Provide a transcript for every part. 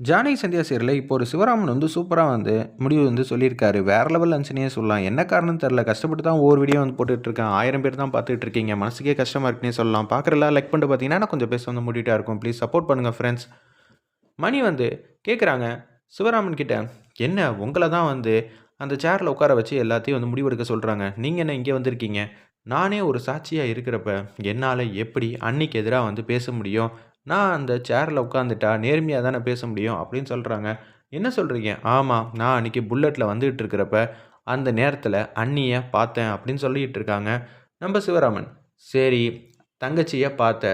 ஜானகி சந்தியாசியரில் இப்போ ஒரு சிவராமன் வந்து சூப்பராக வந்து முடிவு வந்து சொல்லியிருக்காரு. வேற லெவல் அஞ்சுனே சொல்லலாம். என்ன காரணம் தெரில கஷ்டப்பட்டு தான் ஒவ்வொரு வீடியோ வந்து போட்டுட்ருக்கேன். ஆயிரம் பேர் தான் பார்த்துட்டு இருக்கீங்க. மனசுக்கே கஷ்டமாக இருக்குன்னே சொல்லலாம். பார்க்குறலாம் லைக் பண்ணிட்டு பார்த்தீங்கன்னா கொஞ்சம் பேச வந்து முடிவிட்டா இருக்கும். ப்ளீஸ் சப்போர்ட் பண்ணுங்கள் ஃப்ரெண்ட்ஸ் மணி வந்து கேட்குறாங்க சிவராமன் கிட்ட என்ன? உங்களை தான் வந்து அந்த சேரில் உட்கார வச்சு எல்லாத்தையும் வந்து முடிவெடுக்க சொல்கிறாங்க நீங்கள் என்ன இங்கே வந்திருக்கீங்க? நானே ஒரு சாட்சியாக இருக்கிறப்ப என்னால் எப்படி அன்னைக்கு எதிராக வந்து பேச முடியும்? நான் அந்த சேரில் உட்காந்துட்டா நேர்மையாக தானே பேச முடியும் அப்படின்னு சொல்கிறாங்க என்ன சொல்கிறீங்க ஆமாம் நான் அன்றைக்கி புல்லட்டில் வந்துகிட்டு இருக்கிறப்ப அந்த நேரத்தில் அண்ணியை பார்த்தேன் அப்படின்னு சொல்லிகிட்டு இருக்காங்க. நம்ம சிவராமன். சரி தங்கச்சியை பார்த்த.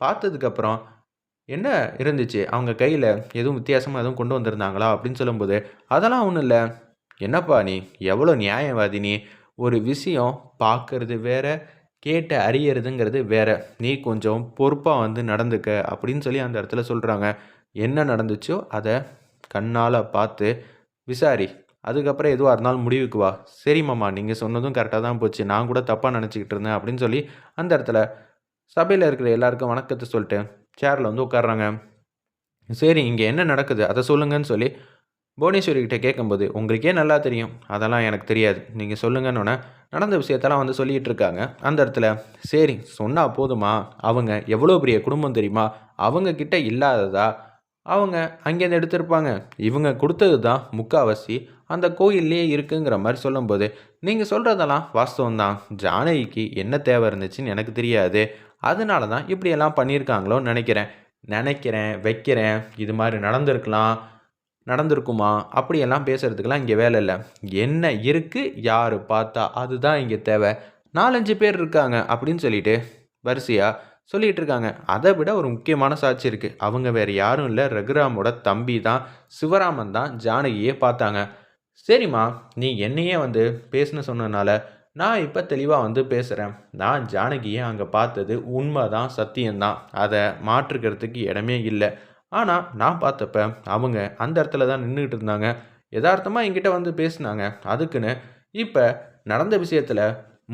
பார்த்ததுக்கப்புறம் என்ன இருந்துச்சு? அவங்க கையில் எதுவும் வித்தியாசமாக எதுவும் கொண்டு வந்திருந்தாங்களா அப்படின்னு சொல்லும்போது அதெல்லாம் ஒன்றும் இல்லை. என்னப்பா நீ? எவ்வளோ நியாயவாதி நீ. ஒரு விஷயம் பார்க்கறது வேற கேட்ட அறியறதுங்கிறது வேற. நீ கொஞ்சம் பொறுப்பாக வந்து நடந்துக்க அப்படின்னு சொல்லி அந்த இடத்துல சொல்கிறாங்க என்ன நடந்துச்சோ அதை கண்ணால் பார்த்து விசாரி. அதுக்கப்புறம் எதுவாக இருந்தாலும் முடிவுக்கு வா. சரி மாமா நீங்கள் சொன்னதும் கரெக்டாக தான் போச்சு. நான் கூட தப்பாக நினச்சிக்கிட்டு இருந்தேன் அப்படின்னு சொல்லி அந்த இடத்துல சபையில் இருக்கிற எல்லாருக்கும் வணக்கத்தை சொல்லிட்டு சேரில் வந்து உட்காடுறாங்க சரி இங்கே என்ன நடக்குது? அதை சொல்லுங்கன்னு சொல்லி புவனேஸ்வரிக்கிட்ட கேட்கும்போது உங்களுக்கே நல்லா தெரியும்? அதெல்லாம் எனக்கு தெரியாது. நீங்கள் சொல்லுங்கன்னொன்னே நடந்த விஷயத்தெல்லாம் வந்து சொல்லிகிட்டு இருக்காங்க அந்த இடத்துல சரி சொன்னால் போதுமா? அவங்க எவ்வளோ பெரிய குடும்பம் தெரியுமா? அவங்கக்கிட்ட இல்லாததா? அவங்க அங்கேருந்து எடுத்திருப்பாங்க. இவங்க கொடுத்தது தான் முக்காவாசி அந்த கோயில்லையே இருக்குங்கிற மாதிரி சொல்லும்போது நீங்கள் சொல்கிறதெல்லாம் வாஸ்தவம் தான் ஜானகிக்கு என்ன தேவை இருந்துச்சுன்னு எனக்கு தெரியாது. அதனால தான் இப்படியெல்லாம் பண்ணியிருக்காங்களோன்னு நினைக்கிறேன். நினைக்கிறேன் வைக்கிறேன். இது மாதிரி நடந்திருக்கலாம். நடந்திருக்குமா? அப்படியெல்லாம் பேசுகிறதுக்கெல்லாம் இங்கே வேலை இல்லை. என்ன இருக்குது யார் பார்த்தா அதுதான் இங்கே தேவை. நாலஞ்சு பேர் இருக்காங்க அப்படின்னு சொல்லிட்டு வரிசையாக சொல்லிகிட்டு இருக்காங்க. அதை விட ஒரு முக்கியமான சாட்சி இருக்குது அவங்க வேறு யாரும் இல்லை. ரகுராமோட தம்பி தான் சிவராமன் தான் ஜானகியே பார்த்தாங்க. சரிம்மா நீ என்னையே வந்து பேசுன சொன்னதுனால நான் இப்போ தெளிவாக வந்து பேசுகிறேன் நான் ஜானகியை அங்கே பார்த்தது உண்மை தான் சத்தியம்தான். அதை மாற்றுக்கிறதுக்கு இடமே இல்லை. ஆனால் நான் பார்த்தப்ப அவங்க அந்த இடத்துல தான் நின்றுக்கிட்டு இருந்தாங்க. யதார்த்தமாக என்கிட்ட வந்து பேசினாங்க. அதுக்குன்னு இப்போ நடந்த விஷயத்தில்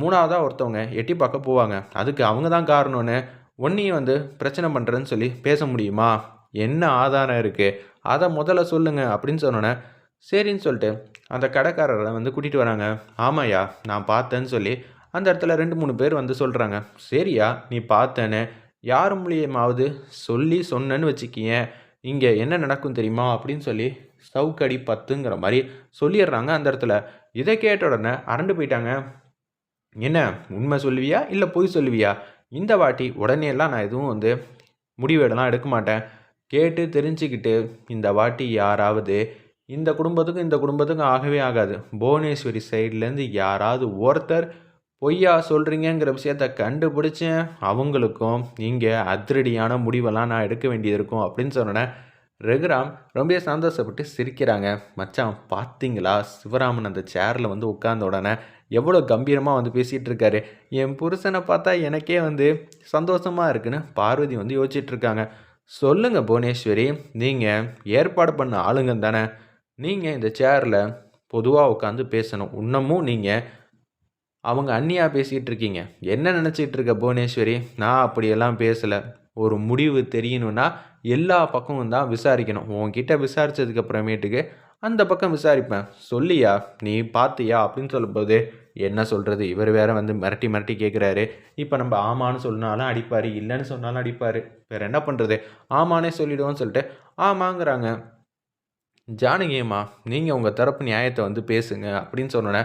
மூணாவதாக ஒருத்தவங்க எட்டி பார்க்க போவாங்க. அதுக்கு அவங்க தான் காரணம்னு ஒன்றையும் வந்து பிரச்சனை பண்ணுறேன்னு சொல்லி பேச முடியுமா? என்ன ஆதாரம் இருக்குது அதை முதல்ல சொல்லுங்கள் அப்படின்னு சொன்னோன்னே சரின்னு சொல்லிட்டு அந்த கடைக்காரரை வந்து கூட்டிகிட்டு வராங்க. ஆமாயா நான் பார்த்தேன்னு சொல்லி அந்த இடத்துல ரெண்டு மூணு பேர் வந்து சொல்கிறாங்க சரியா நீ பார்த்தேன்னு யார் மூலியமாவது சொல்லி சொன்னேன்னு வச்சுக்கிங்க இங்கே என்ன நடக்கும் தெரியுமா? அப்படின்னு சொல்லி சவுக்கடி பத்துங்கிற மாதிரி சொல்லிடுறாங்க அந்த இடத்துல. இதை கேட்ட உடனே அரண்டு போயிட்டாங்க. என்ன உண்மை சொல்லுவியா? இல்லை பொய் சொல்லுவியா? இந்த வாட்டி உடனே எல்லாம் நான் எதுவும் வந்து முடிவெடலாம் எடுக்க மாட்டேன். கேட்டு தெரிஞ்சுக்கிட்டு இந்த வாட்டி யாராவது இந்த குடும்பத்துக்கும் இந்த குடும்பத்துக்கும் ஆகவே ஆகாது. புவனேஸ்வரி சைட்லேருந்து யாராவது ஒருத்தர் பொய்யா சொல்கிறீங்கிற விஷயத்த கண்டுபிடிச்சேன் அவங்களுக்கும் இங்கே அதிரடியான முடிவெல்லாம் நான் எடுக்க வேண்டியது இருக்கும் அப்படின்னு சொன்னேன் ரகுராம் ரொம்ப சந்தோஷப்பட்டு சிரிக்கிறாங்க. மச்சான் பார்த்தீங்களா? சிவராமன் அந்த சேரில் வந்து உட்கார்ந்த உடனே எவ்வளோ கம்பீரமாக வந்து பேசிகிட்டு இருக்காரு. என் புருஷனை பார்த்தா எனக்கே வந்து சந்தோஷமாக இருக்குன்னு பார்வதி வந்து யோசிச்சிட்ருக்காங்க சொல்லுங்கள் புவனேஸ்வரி நீங்கள் ஏற்பாடு பண்ண ஆளுங்க தானே நீங்கள் இந்த சேரில் பொதுவாக உட்காந்து பேசணும். இன்னமும் நீங்கள் அவங்க அண்ணியாக பேசிகிட்டு இருக்கீங்க என்ன நினச்சிட்டு இருக்க புவனேஸ்வரி? நான் அப்படியெல்லாம் பேசலை. ஒரு முடிவு தெரியணும்னா எல்லா பக்கமும் தான் விசாரிக்கணும். உன்கிட்ட விசாரித்ததுக்கு அப்புறமேட்டுக்கு அந்த பக்கம் விசாரிப்பேன். சொல்லியா? நீ பார்த்தியா அப்படின்னு சொல்லும்போது என்ன சொல்கிறது இவர் வேற வந்து மிரட்டி மிரட்டி கேட்குறாரு இப்போ நம்ம ஆமான்னு சொன்னாலும் அடிப்பார் இல்லைன்னு சொன்னாலும் அடிப்பார். வேறு என்ன பண்ணுறது ஆமானே சொல்லிவிடுவோன்னு சொல்லிட்டு ஆமாங்கிறாங்க. ஜானகியம்மா நீங்கள் உங்கள் தரப்பு நியாயத்தை வந்து பேசுங்க அப்படின்னு சொன்னோன்னே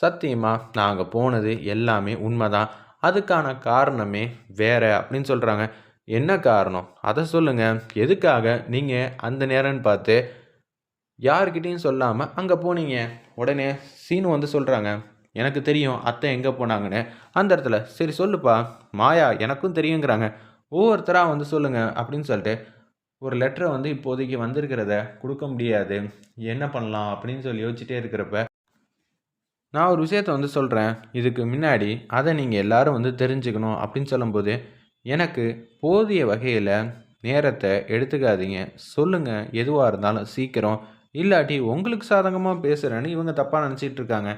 சத்தியமாக நாங்கள் போனது எல்லாமே உண்மைதான். அதுக்கான காரணமே வேற அப்படின்னு சொல்கிறாங்க என்ன காரணம்? அதை சொல்லுங்கள் எதுக்காக நீங்கள் அந்த நேரம்னு பார்த்து யார்கிட்டையும் சொல்லாமல் அங்கே போனீங்க? உடனே சீனு வந்து சொல்கிறாங்க எனக்கு தெரியும் அத்தை எங்கே போனாங்கன்னு. அந்த இடத்துல சரி சொல்லுப்பா. மாயா எனக்கும் தெரியுங்கிறாங்க. ஒவ்வொருத்தராக வந்து சொல்லுங்கள் அப்படின்னு சொல்லிட்டு ஒரு லெட்டரை வந்து இப்போதைக்கு வந்திருக்கிறத கொடுக்க முடியாது. என்ன பண்ணலாம் அப்படின்னு சொல்லி யோசிச்சுட்டே இருக்கிறப்ப நான் ஒரு விஷயத்த வந்து சொல்கிறேன் இதுக்கு முன்னாடி அதை நீங்கள் எல்லோரும் வந்து தெரிஞ்சுக்கணும் அப்படின்னு சொல்லும்போது எனக்கு போதிய வகையில் நேரத்தை எடுத்துக்காதீங்க. சொல்லுங்கள் எதுவாக இருந்தாலும் சீக்கிரம். இல்லாட்டி உங்களுக்கு சாதகமாக பேசுகிறேன்னு இவங்க தப்பாக நினச்சிட்டு இருக்காங்க.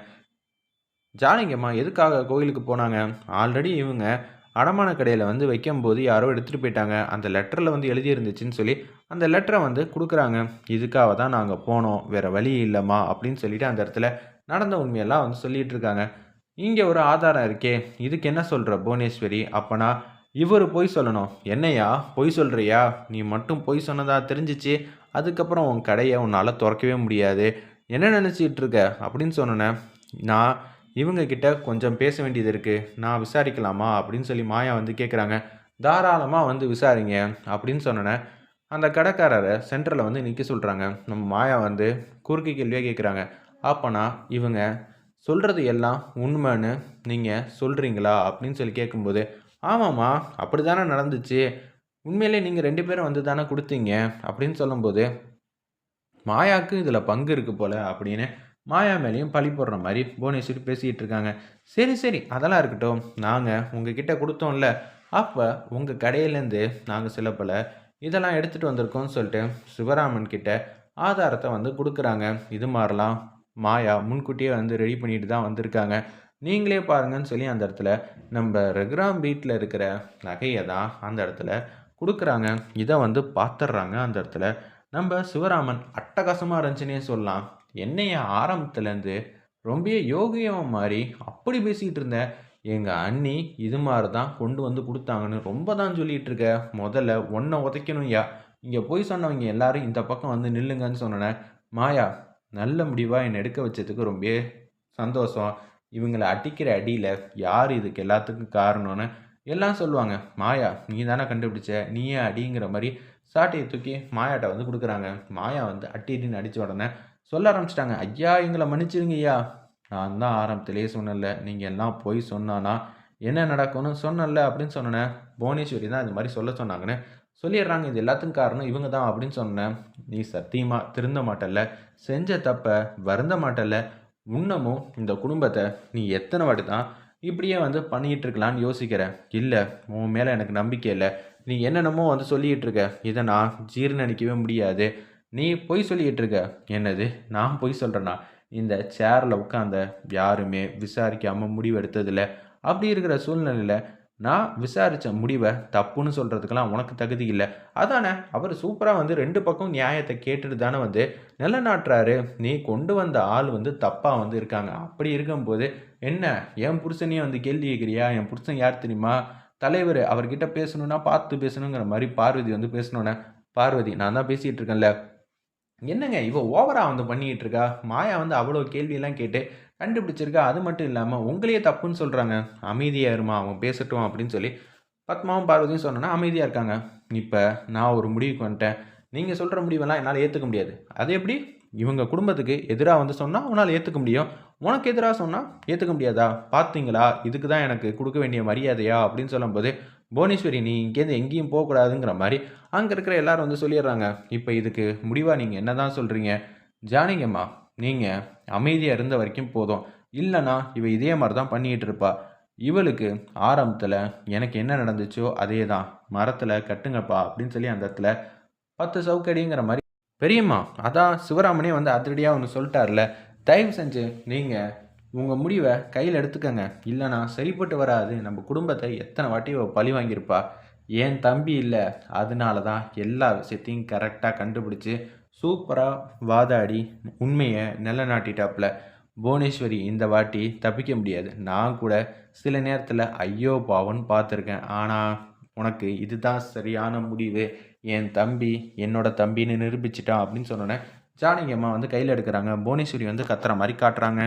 ஜானகியம்மா எதுக்காக கோயிலுக்கு போனாங்க? ஆல்ரெடி இவங்க அடமான கடையில் வந்து வைக்கும்போது யாரோ எடுத்துகிட்டு போயிட்டாங்க. அந்த லெட்டரில் வந்து எழுதியிருந்துச்சின்னு சொல்லி அந்த லெட்டரை வந்து கொடுக்குறாங்க. இதுக்காக தான் நாங்கள் போனோம். வேறு வழி இல்லைம்மா அப்படின்னு சொல்லிட்டு அந்த இடத்துல நடந்த உண்மையெல்லாம் வந்து சொல்லிட்டு இருக்காங்க இங்கே ஒரு ஆதாரம் இருக்கே. இதுக்கு என்ன சொல்கிற புவனேஸ்வரி அப்போனா? இவர் பொய் சொல்லணும். என்னையா பொய் சொல்கிறியா நீ மட்டும் பொய் சொன்னதா தெரிஞ்சிச்சு. அதுக்கப்புறம் உன் கடையை உன்னால் திறக்கவே முடியாது. என்ன நினச்சிட்டு இருக்க அப்படின்னு சொன்னேன் நான் இவங்கக்கிட்ட கொஞ்சம் பேச வேண்டியது இருக்குது நான் விசாரிக்கலாமா? அப்படின்னு சொல்லி மாயா வந்து கேட்குறாங்க தாராளமாக வந்து விசாரிங்க. அப்படின்னு சொன்னேன் அந்த கடைக்காரரை சென்டரில் வந்து நிற்க சொல்கிறாங்க நம்ம மாயா வந்து குறுக்கு கேள்வியாக கேட்குறாங்க அப்போனா இவங்க சொல்கிறது எல்லாம் உண்மைன்னு நீங்கள் சொல்கிறீங்களா அப்படின்னு சொல்லி கேட்கும்போது ஆமாம்மா அப்படி தானே நடந்துச்சு. உண்மையிலே நீங்கள் ரெண்டு பேரும் வந்து தானே கொடுத்தீங்க. அப்படின்னு சொல்லும்போது மாயாவுக்கு இதில் பங்கு இருக்குது போல் அப்படின்னு மாயா மேலேயும் பழி போடுற மாதிரி புவனேஸ்வரி பேசிக்கிட்டு இருக்காங்க. சரி சரி அதெல்லாம் இருக்கட்டும். நாங்கள் உங்ககிட்ட கொடுத்தோம்ல. அப்போ உங்கள் கடையிலேருந்து நாங்கள் சில பல இதெல்லாம் எடுத்துகிட்டு வந்திருக்கோம்னு சொல்லிட்டு சிவராமன் கிட்ட ஆதாரத்தை வந்து கொடுக்குறாங்க. இது மாதிரிலாம் மாயா முன்கூட்டியே வந்து ரெடி பண்ணிட்டு தான் வந்திருக்காங்க. நீங்களே பாருங்கன்னு சொல்லி அந்த இடத்துல நம்ம ரெகுராம் பீட்டில் இருக்கிற நகையை தான் அந்த இடத்துல கொடுக்குறாங்க. இதை வந்து பார்த்துட்றாங்க அந்த இடத்துல. நம்ம சிவராமன் அட்டகாசமாக இருந்துச்சுன்னே சொல்லலாம். என்னைய ஆரம்பத்துலேருந்து ரொம்ப யோகியம் மாதிரி அப்படி பேசிகிட்டு இருந்தேன் எங்கள் அண்ணி இது மாதிரி தான் கொண்டு வந்து கொடுத்தாங்கன்னு ரொம்ப தான் சொல்லிகிட்டு இருக்க. முதல்ல ஒன்றை உதைக்கணும் யா இங்கே போய் சொன்னவங்க எல்லாரும் இந்த பக்கம் வந்து நில்லுங்கன்னு சொன்னேன். மாயா நல்ல முடிவாக என்னை எடுக்க வச்சதுக்கு ரொம்ப சந்தோஷம். இவங்களை அடிக்கிற அடியில் யார் இதுக்கு எல்லாத்துக்கும் காரணம்னு எல்லாம் சொல்லுவாங்க. மாயா நீ தானே கண்டுபிடிச்ச? நீயே அடிங்கிற மாதிரி சாட்டையை தூக்கி மாயாட்ட வந்து கொடுக்குறாங்க. மாயா வந்து அட்டி அட்டின்னு அடித்த உடனே சொல்ல ஆரம்பிச்சிட்டாங்க. ஐயா எங்களை மன்னிச்சிருங்க ஐயா. நான் தான் ஆரம்பத்திலே சொன்னல நீங்கள் எல்லாம் போய் சொன்னானா என்ன நடக்கும்னு சொன்னல அப்படின்னு சொன்னேன். புவனேஸ்வரி தான் இது மாதிரி சொல்ல சொன்னாங்கன்னு சொல்லிடுறாங்க இது எல்லாத்துக்கும் காரணம் இவங்க தான் அப்படின்னு சொன்னேன் நீ சத்தியமாக திருந்த மாட்டல்ல செஞ்ச தப்ப வருந்த மாட்டல்ல இன்னமும் இந்த குடும்பத்தை நீ எத்தனை வாட்டி தான் இப்படியே வந்து பண்ணிகிட்டு இருக்கலான்னு யோசிக்கிற? இல்லை உன் மேலே எனக்கு நம்பிக்கை இல்லை. நீ என்னென்னமோ வந்து சொல்லிகிட்டு இருக்க இதை நான் ஜீர்ணிக்கவே முடியாது. நீ பொய் சொல்லிகிட்டு இருக்க என்னது? நான் பொய் சொல்கிறேன்னா இந்த சேரில் உட்காந்த யாருமே விசாரிக்காமல் முடிவெடுத்ததில்லை. அப்படி இருக்கிற சூழ்நிலையில் நான் விசாரித்த முடிவை தப்புன்னு சொல்கிறதுக்கெல்லாம் உனக்கு தகுதி இல்லை. அதானே அவர் சூப்பராக வந்து ரெண்டு பக்கம் நியாயத்தை கேட்டுட்டு தானே வந்து நிலநாட்டுறாரு. நீ கொண்டு வந்த ஆள் வந்து தப்பாக வந்து இருக்காங்க. அப்படி இருக்கும்போது என்ன என் புருஷனையும் வந்து கேள்வி கேட்குறியா என் புருஷன் யார் தெரியுமா? தலைவர் அவர்கிட்ட பேசணுன்னா பார்த்து பேசணுங்கிற மாதிரி பார்வதி வந்து பேசணுன்னே பார்வதி நான் தான் பேசிகிட்டு இருக்கேன்ல. என்னங்க இவ ஓவராக வந்து பண்ணிக்கிட்டு இருக்கா? மாயா வந்து அவ்வளோ கேள்வியெல்லாம் கேட்டு கண்டுபிடிச்சிருக்கா? அது மட்டும் இல்லாமல் உங்களையே தப்புன்னு சொல்கிறாங்க அமைதியாக இருமா அவன் பேசட்டும் அப்படின்னு சொல்லி பத்மாவும் பார்வதியும் சொன்னோன்னா அமைதியாக இருக்காங்க. இப்போ நான் ஒரு முடிவுக்கு வந்துட்டேன். நீங்கள் சொல்கிற முடிவெல்லாம் என்னால் ஏற்றுக்க முடியாது. அது எப்படி? இவங்க குடும்பத்துக்கு எதிராக வந்து சொன்னால் உன்னால் ஏற்றுக்க முடியும். உனக்கு எதிராக சொன்னால் ஏற்றுக்க முடியாதா? பார்த்தீங்களா இதுக்கு தான் எனக்கு கொடுக்க வேண்டிய மரியாதையா? அப்படின்னு சொல்லும்போது புவனேஸ்வரி நீ இங்கேருந்து எங்கேயும் போகக்கூடாதுங்கிற மாதிரி அங்கே இருக்கிற எல்லாரும் வந்து சொல்லிடுறாங்க. இப்போ இதுக்கு முடிவாக நீங்கள் என்ன தான் சொல்கிறீங்க ஜானிங்கம்மா நீங்கள் அமைதியாக இருந்த வரைக்கும் போதும். இல்லைனா இவ இதே மாதிரி தான் பண்ணிகிட்டு இருப்பா. இவளுக்கு ஆரம்பத்தில் எனக்கு என்ன நடந்துச்சோ அதே தான் மரத்தில் கட்டுங்கப்பா அப்படின்னு சொல்லி அந்த இடத்துல பத்து சவுக்கடிங்கிற மாதிரி பெரியம்மா அதான் சிவராமனே வந்து அதிரடியாக ஒன்று சொல்லிட்டார்ல தயவு செஞ்சு நீங்கள் உங்கள் முடிவை கையில் எடுத்துக்கங்க. இல்லைனா சரிப்பட்டு வராது. நம்ம குடும்பத்தை எத்தனை வாட்டி பழி வாங்கியிருப்பா. ஏன் தம்பி இல்லை. அதனால தான் எல்லா விஷயத்தையும் கரெக்டாக கண்டுபிடிச்சி சூப்பராக வாதாடி உண்மையை நிலநாட்டிட்டாப்புல புவனேஸ்வரி இந்த வாட்டி தப்பிக்க முடியாது. நான் கூட சில நேரத்தில் ஐயோ பாவன்னு பார்த்துருக்கேன். ஆனால் உனக்கு இதுதான் சரியான முடிவு. என் தம்பி என்னோட தம்பின்னு நிரூபிச்சிட்டான் அப்படின்னு சொன்னோன்னே ஜானகி அம்மா வந்து கையில் எடுக்கிறாங்க. புவனேஸ்வரி வந்து கத்துற மாதிரி காட்டுறாங்க.